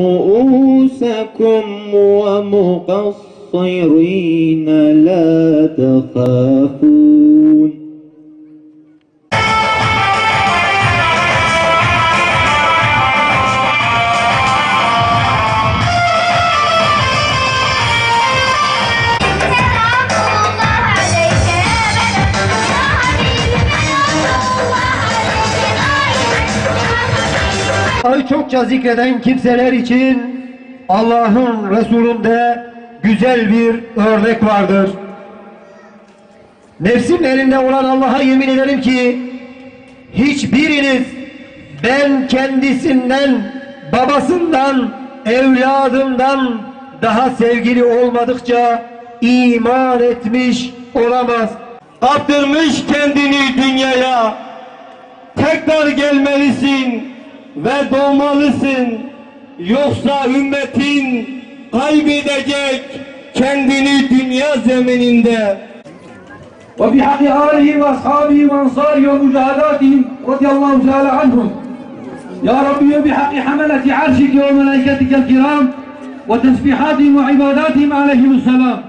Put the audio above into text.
رؤوسكم ومقصرين لا تخافون Allah'ı çokça zikreden kimseler için Allah'ın Resulü'nde güzel bir örnek vardır. Nefsim elinde olan Allah'a yemin ederim ki hiçbiriniz ben kendisinden, babasından, evladından daha sevgili olmadıkça iman etmiş olamaz. Kaptırmış kendini dünyaya. Tekrar gelmelisin ve doğmalısın. Yoksa ümmetin kaybedecek kendini dünya zemininde. Ve bihaqi alihi ve ashabihi ve ansari ve mücahadatihim radiyallahu teala anhum. Ya Rabbi ve bihaqi hameleti arşik ve melaiketikel kiram ve tesbihatihim ve ibadetihim aleyhimusselam.